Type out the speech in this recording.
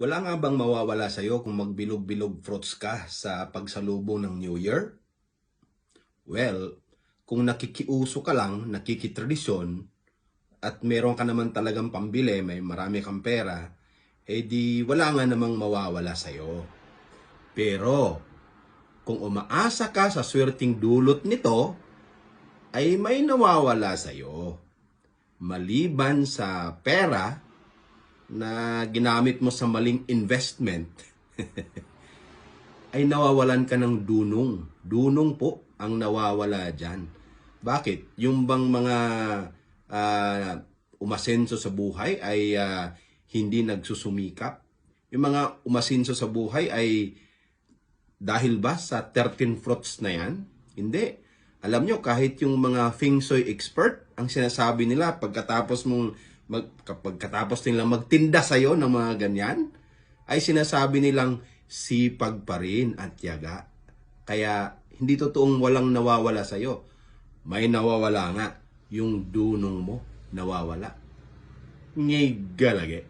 Wala nga bang mawawala sa'yo kung magbilog-bilog fruits ka sa pagsalubong ng New Year? Well, kung nakikiuso ka lang, nakikitradisyon, at meron ka naman talagang pambili, may marami kang pera, eh di wala nga namang mawawala sa'yo. Pero, kung umaasa ka sa swerting dulot nito, ay may nawawala sa'yo. Maliban sa pera na ginamit mo sa maling investment, ay nawawalan ka ng dunong. Dunong po ang nawawala dyan. Bakit? Yung bang mga ah, umasenso sa buhay ay ah, hindi nagsusumikap? Yung mga umasenso sa buhay ay dahil ba sa 13 fruits na yan? Hindi. Alam nyo, kahit yung mga feng shui expert, ang sinasabi nila pagkatapos mong mag, kapag katapos nilang magtinda sa'yo ng mga ganyan, ay sinasabi nilang sipag pa rin at tiyaga. Kaya hindi totoong walang nawawala sa'yo. May nawawala nga. Yung dunong mo nawawala. Ngay galage.